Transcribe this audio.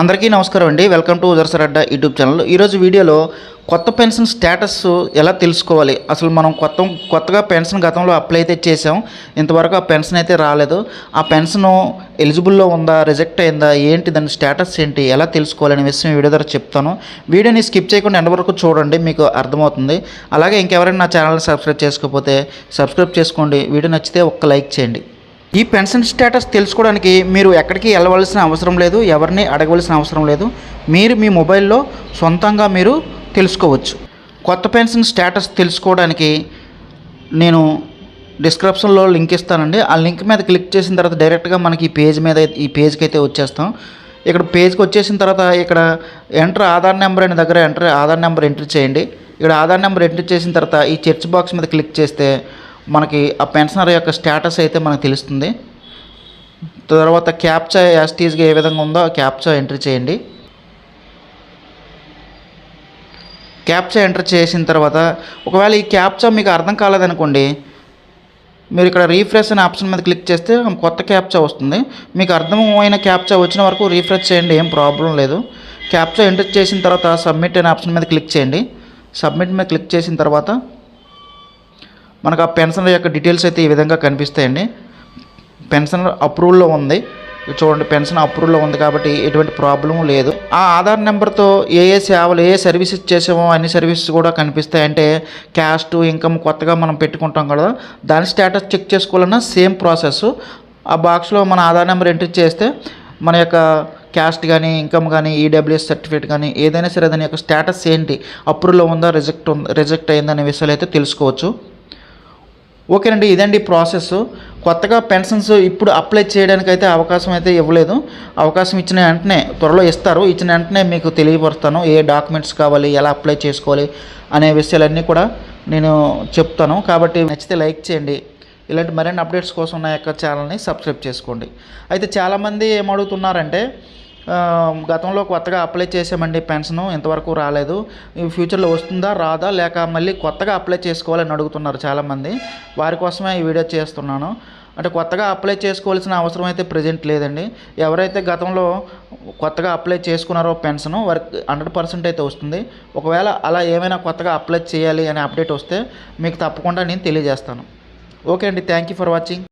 అందరికీ నమస్కారం అండి. వెల్కమ్ టు ఉదర్సరడ్డ యూట్యూబ్ ఛానల్. ఈరోజు వీడియోలో కొత్త పెన్షన్ స్టేటస్ ఎలా తెలుసుకోవాలి? అసలు మనం కొత్త కొత్తగా పెన్షన్ గతంలో అప్లై అయితే చేసాం ఇంతవరకు ఆ పెన్షన్ అయితే రాలేదు. ఆ పెన్షన్ ఎలిజిబుల్లో ఉందా? రిజెక్ట్ అయిందా? ఏంటి? దాని స్టేటస్ ఏంటి? ఎలా తెలుసుకోవాలనే విషయం వీడియో ద్వారా చెప్తాను. వీడియోని స్కిప్ చేయకుండా ఎండ వరకు చూడండి మీకు అర్థమవుతుంది. అలాగే ఇంకెవరైనా నా ఛానల్ సబ్స్క్రైబ్ చేసుకోకపోతే సబ్స్క్రైబ్ చేసుకోండి. వీడియో నచ్చితే ఒక్క లైక్ చేయండి. ఈ పెన్షన్ స్టేటస్ తెలుసుకోవడానికి మీరు ఎక్కడికి వెళ్ళవలసిన అవసరం లేదు ఎవరిని అడగవలసిన అవసరం లేదు. మీరు మీ మొబైల్లో సొంతంగా మీరు తెలుసుకోవచ్చు. కొత్త పెన్షన్ స్టేటస్ తెలుసుకోవడానికి నేను డిస్క్రిప్షన్లో లింక్ ఇస్తానండి. ఆ లింక్ మీద క్లిక్ చేసిన తర్వాత డైరెక్ట్గా మనకి ఈ పేజ్ మీద ఈ పేజ్కి అయితే వచ్చేస్తాం. ఇక్కడ పేజ్కి వచ్చేసిన తర్వాత ఇక్కడ ఎంటర్ ఆధార్ నెంబర్ అనే దగ్గర ఎంటర్ ఆధార్ నెంబర్ ఎంటర్ చేయండి. ఇక్కడ ఆధార్ నెంబర్ ఎంటర్ చేసిన తర్వాత ఈ చర్చ్ బాక్స్ మీద క్లిక్ చేస్తే మనకి ఆ పెన్షనర్ యొక్క స్టేటస్ అయితే మనకు తెలుస్తుంది. తర్వాత క్యాప్చా యాస్టీస్గా ఏ విధంగా ఉందో ఆ క్యాప్చా ఎంటర్ చేయండి. క్యాప్చా ఎంటర్ చేసిన తర్వాత ఒకవేళ ఈ క్యాప్చా మీకు అర్థం కాలేదనుకోండి మీరు ఇక్కడ రీఫ్రెష్ అనే ఆప్షన్ మీద క్లిక్ చేస్తే కొత్త క్యాప్చా వస్తుంది. మీకు అర్థమైన క్యాప్చా వచ్చిన వరకు రీఫ్రెష్ చేయండి ఏం ప్రాబ్లం లేదు. క్యాప్చా ఎంటర్ చేసిన తర్వాత సబ్మిట్ అనే ఆప్షన్ మీద క్లిక్ చేయండి. సబ్మిట్ మీద క్లిక్ చేసిన తర్వాత మనకు ఆ పెన్షన్ యొక్క డీటెయిల్స్ అయితే ఈ విధంగా కనిపిస్తాయండి. పెన్షన్ అప్రూవల్లో ఉంది. చూడండి పెన్షన్ అప్రూవల్లో ఉంది కాబట్టి ఎటువంటి ప్రాబ్లం లేదు. ఆ ఆధార్ నెంబర్తో ఏ ఏ సేవలు ఏ సర్వీసెస్ చేసామో అన్ని సర్వీసెస్ కూడా కనిపిస్తాయి అంటే క్యాస్ట్ ఇన్కమ్ కొత్తగా మనం పెట్టుకుంటాం కదా దాని స్టేటస్ చెక్ చేసుకోవాలన్నా సేమ్ ప్రాసెస్. ఆ బాక్స్లో మన ఆధార్ నెంబర్ ఎంట్రీ చేస్తే మన యొక్క క్యాస్ట్ కానీ ఇన్కమ్ కానీ ఈడబ్ల్యూఎస్ సర్టిఫికేట్ కానీ ఏదైనా సరే దాని యొక్క స్టేటస్ ఏంటి అప్రూవల్లో ఉందా రిజెక్ట్ ఉందా రిజెక్ట్ అయిందనే విషయాలు అయితే తెలుసుకోవచ్చు. ఓకేనండి ఇదండి ప్రాసెస్. కొత్తగా పెన్షన్స్ ఇప్పుడు అప్లై చేయడానికి అయితే అవకాశం అయితే ఇవ్వలేదు. అవకాశం ఇచ్చిన వెంటనే త్వరలో ఇస్తారు. ఇచ్చిన వెంటనే మీకు తెలియపరుస్తాను. ఏ డాక్యుమెంట్స్ కావాలి ఎలా అప్లై చేసుకోవాలి అనే విషయాలన్నీ కూడా నేను చెప్తాను. కాబట్టి నచ్చితే లైక్ చేయండి. ఇలాంటి మరిన్ని అప్డేట్స్ కోసం నా యొక్క ఛానల్ని సబ్స్క్రైబ్ చేసుకోండి. అయితే చాలామంది ఏమడుగుతున్నారంటే గతంలో కొత్తగా అప్లై చేసామండి పెన్షన్ ఇంతవరకు రాలేదు. ఫ్యూచర్లో వస్తుందా రాదా లేక మళ్ళీ కొత్తగా అప్లై చేసుకోవాలని అడుగుతున్నారు చాలామంది. వారి కోసమే ఈ వీడియో చేస్తున్నాను. అంటే కొత్తగా అప్లై చేసుకోవాల్సిన అవసరం అయితే ప్రజెంట్ లేదండి. ఎవరైతే గతంలో కొత్తగా అప్లై చేసుకున్నారో పెన్షన్ వారికి హండ్రెడ్ పర్సెంట్ అయితే వస్తుంది. ఒకవేళ అలా ఏమైనా కొత్తగా అప్లై చేయాలి అనే అప్డేట్ వస్తే మీకు తప్పకుండా నేను తెలియజేస్తాను. ఓకే అండి థ్యాంక్ యూ ఫర్ వాచింగ్.